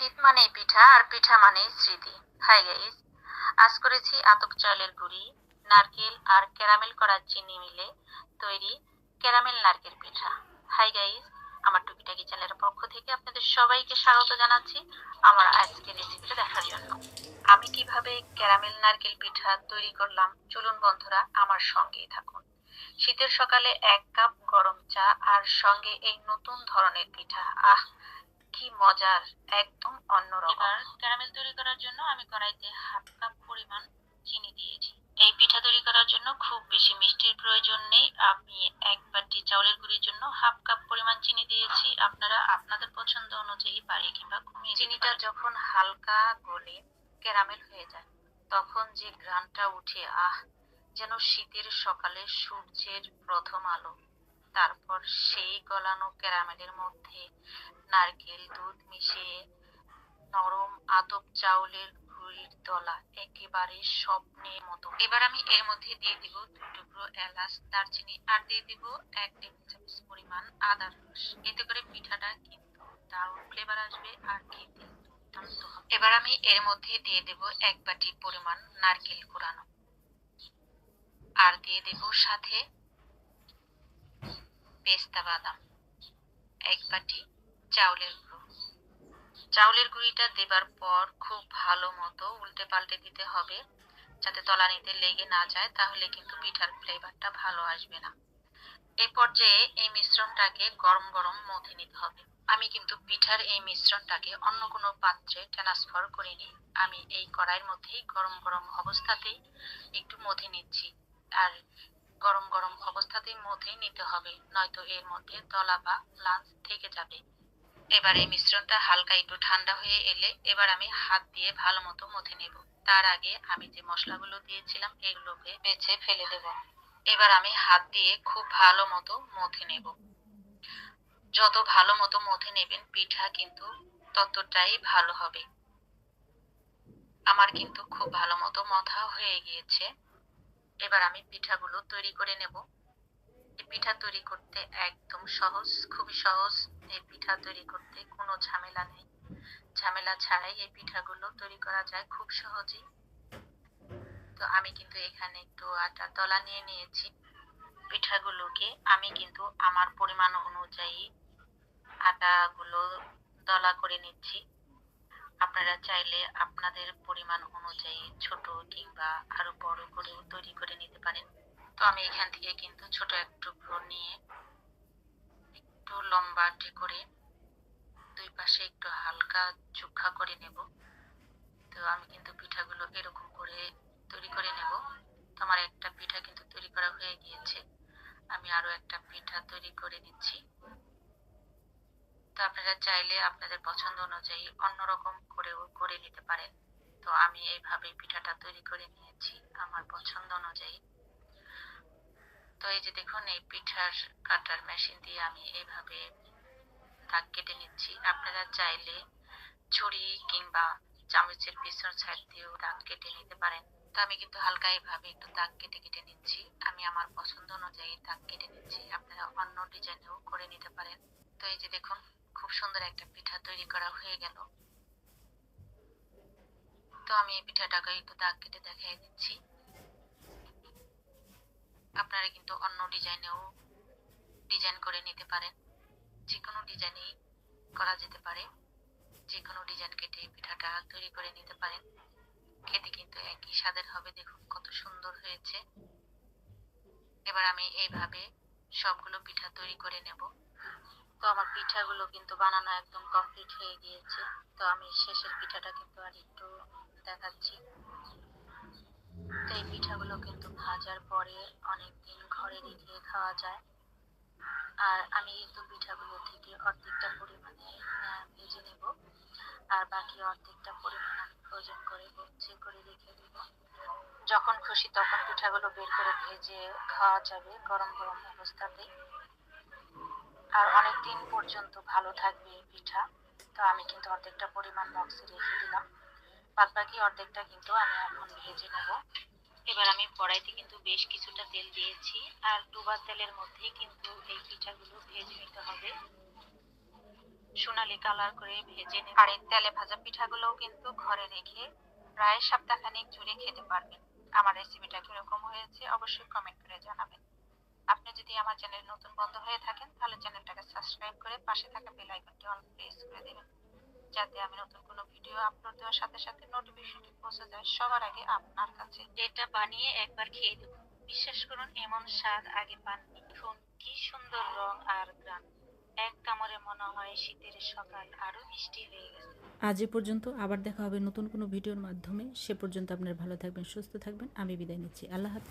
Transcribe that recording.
শীত মানেই পিঠা আর পিঠা মানেই স্মৃতি। হাই গাইস, আজ করেছি আতপ চালের গুড়ি, নারকেল আর ক্যারামেল করা চিনি মিলে তৈরি ক্যারামেল নারকেল পিঠা। হাই গাইস, আমার টুকিটাকি চ্যানেলের পক্ষ থেকে আপনাদের সবাইকে স্বাগত জানাচ্ছি আমার আজকের রেসিপিটা দেখার জন্য। আমি কীভাবে ক্যারামেল নারকেল পিঠা তৈরি করলাম, চলুন বন্ধুরা আমার সঙ্গেই থাকুন। শীতের সকালে এক কাপ গরম চা আর সঙ্গে এই নতুন ধরনের পিঠা। আহ কি মজার একদম অন্যরকম। এবার ক্যারামেল তৈরি করার জন্য আমি কড়াইতে হাফ কাপ পরিমাণ চিনি দিয়েছি। এই পিঠা তৈরি করার জন্য খুব বেশি মিষ্টির প্রয়োজন নেই। আমি এক বাটি চাউলের গুঁড়ির জন্য হাফ কাপ পরিমাণ চিনি দিয়েছি। আপনারা আপনাদের পছন্দ অনুযায়ী বাড়িয়ে কিংবা কমিয়ে চিনিটা যখন হালকা গলে ক্যারামেল হয়ে যায় তখন যে ঘ্রাণটা উঠে আহ যেন শীতের সকালে সূর্যের প্রথম আলো। তারপর সেই গলানো ক্যারামেলের মধ্যে নারকেল দুধ মিশিয়ে নরম আতপ চাউলের ঘুড়ির দলা একেবারে স্বপ্নের মতো। এবার আমি এর মধ্যে দিয়ে দিব দু টুকরো এলাচ, দারচিনি আর দিয়ে দিব এক টেবিল চামচ পরিমাণ আদার রস। এতে করে পিঠাটা কিন্তু দারুণ ফ্লেভার আসবে আর খেতে দুর্দান্ত হবে। এবার আমি এর মধ্যে দিয়ে দেব এক বাটি পরিমাণ নারকেল কোরানো আর দিয়ে দেব সাথে পেস্তা বাদাম, এক বাটি চাউলের গুঁড়ো। চাউলের গুঁড়িটা দেবার পর খুব ভালো মতো উল্টে পাল্টে দিতে হবে, যাতে তলানিতে লেগে না যায়, তাহলে কিন্তু পিঠার ফ্লেভারটা ভালো আসবে না। এই পর্যায়ে এই মিশ্রণটাকে গরম গরম মথে নিতে হবে। আমি কিন্তু পিঠার এই মিশ্রণটাকে অন্য কোনো পাত্রে ট্রান্সফার করিনি। আমি এই কড়াইয়ের মধ্যেই গরম গরম অবস্থাতেই একটু মথে নিচ্ছি। আর গরম গরম অবস্থাতেই মধ্যেই নিতে হবে, নয়তো এর মধ্যে দলা বা লাঞ্চ থেকে যাবে। এবার এই মিশ্রণটা হালকা একটু ঠান্ডা হয়ে এলে এবার আমি হাত দিয়ে ভালো মতো মথে নেব। তার আগে আমি যে মশলাগুলো দিয়েছিলাম এগুলোকে বেছে ফেলে দেব। এবার আমি হাত দিয়ে খুব ভালো মতো মথে নেব। যত ভালো মতো মথে নেবেন, পিঠা কিন্তু ততটাই ভালো হবে। আমার কিন্তু খুব ভালো মতো মথা হয়ে গিয়েছে। এবার আমি পিঠাগুলো তৈরি করে নেব। এই পিঠা তৈরি করতে একদম সহজ, খুবই সহজ। এই পিঠা তৈরি করতে কোনো ঝামেলা নেই। ঝামেলা ছাড়াই এই পিঠাগুলো তৈরি করা যায় খুব সহজেই। তো আমি কিন্তু এখানে একটু আটা তলা নিয়ে নিয়েছি। পিঠাগুলোকে আমি কিন্তু আমার পরিমাণ অনুযায়ী আটাগুলো দলা করে নিচ্ছি। আপনারা চাইলে আপনাদের পরিমাণ অনুযায়ী ছোট কিংবা আরও বড় করে তৈরি করে নিতে পারেন। তো আমি এখান থেকে কিন্তু ছোট এক টুকরো নিয়ে একটু লম্বাটে করে দুই পাশে একটু হালকা চোখা করে নেব। তো আমি কিন্তু পিঠাগুলো এরকম করে তৈরি করে নেব। তো আমার একটা পিঠা কিন্তু তৈরি করা হয়ে গিয়েছে। আমি আরও একটা পিঠা তৈরি করে নিচ্ছি। তো আপনারা চাইলে আপনাদের পছন্দ অনুযায়ী অন্যরকম করেও করে নিতে পারেন। তো আমি এইভাবে পিঠাটা তৈরি করে নিয়েছি আমার পছন্দ অনুযায়ী। তো এই যে দেখুন, এই পিঠার কাটার মেশিন দিয়ে আমি এইভাবে দাগ কেটে নিচ্ছি। আপনারা চাইলে ছুরি কিংবা চামচের পিছন সাইড দিয়েও দাগ কেটে নিতে পারেন। তো আমি কিন্তু হালকা এইভাবে একটু দাগ কেটে কেটে নিচ্ছি। আমি আমার পছন্দ অনুযায়ী দাগ কেটে নিচ্ছি। আপনারা অন্য ডিজাইনেও করে নিতে পারেন। তো এই যে দেখুন খুব সুন্দর একটা পিঠা তৈরি করা হয়ে গেল। তো আমি এই পিঠাটাকে একটু দাগ কেটে দেখাই দিচ্ছি। আপনারা কিন্তু অন্য ডিজাইনেও ডিজাইন করে নিতে পারেন। যে কোনো ডিজাইনেই করা যেতে পারে। যে কোনো ডিজাইন কেটে পিঠাটা তৈরি করে নিতে পারেন। খেতে কিন্তু একই স্বাদের হবে, দেখুন কত সুন্দর হয়েছে। এবার আমি এইভাবে সবগুলো পিঠা তৈরি করে নেব। তো আমার পিঠাগুলো কিন্তু বানানো একদম কমপ্লিট হয়ে গিয়েছে। তো আমি শেষের পিঠাটা কিন্তু আর একটু দেখাচ্ছি। তো এই পিঠাগুলো কিন্তু ভাজার পরে অনেক দিন ঘরে রেখে খাওয়া যায়। আর আমি কিন্তু পিঠাগুলো থেকে অর্ধেকটা পরিমাণে ভেজে নেব। আর বাকি অর্ধেকটা পরিমাণ আমি ফ্রোজেন করে হচ্ছে করে রেখে দেব। যখন খুশি তখন পিঠাগুলো বের করে ভেজে খাওয়া যাবে গরম গরম অবস্থাতে আর অনেক দিন পর্যন্ত ভালো থাকবে এই পিঠা। তো আমি কিন্তু অর্ধেকটা পরিমাণ বক্সে রেখে দিলাম। বাদ বাকি অর্ধেকটা কিন্তু আমি এখন ভেজে নেব। এবার আমি কড়াইতে কিন্তু বেশ কিছুটা তেল দিয়েছি আর ডুবা তেলের মধ্যে কিন্তু এই পিঠাগুলো ভেজে নিতে হবে। সোনালি কালার করে ভেজে নেব। আর এই তেলে ভাজা পিঠাগুলোও কিন্তু ঘরে রেখে প্রায় সপ্তাহখানেক জুড়ে খেতে পারবেন। আমার রেসিপিটা কীরকম হয়েছে অবশ্যই কমেন্ট করে জানাবেন। আপনি যদি আমার চ্যানেল নতুন বন্ধ হয়ে থাকেন তাহলে চ্যানেলটাকে সাবস্ক্রাইব করে পাশে থাকা বেল আইকনটি অল প্রেস করে দেবেন। যাতে আমি নতুন কোনো ভিডিও আপলোড দেওয়ার সাথে সাথে নোটিফিকেশনটি পৌঁছে যায় সবার আগে আপনার কাছে। এটা বানিয়ে একবার খেয়ে দেখুন। বিশ্বাস করুন এমন স্বাদ আগে পাননি। দেখুন কি সুন্দর রং আর গ্রান এক কামড়ে মনে হয় শীতের সকাল আরও মিষ্টি হয়ে গেছে। আজ এ পর্যন্ত আবার দেখা হবে নতুন কোনো ভিডিওর মাধ্যমে। সে পর্যন্ত আপনার ভালো থাকবেন সুস্থ থাকবেন। আমি বিদায় নিচ্ছি। আল্লাহ হাফিজ।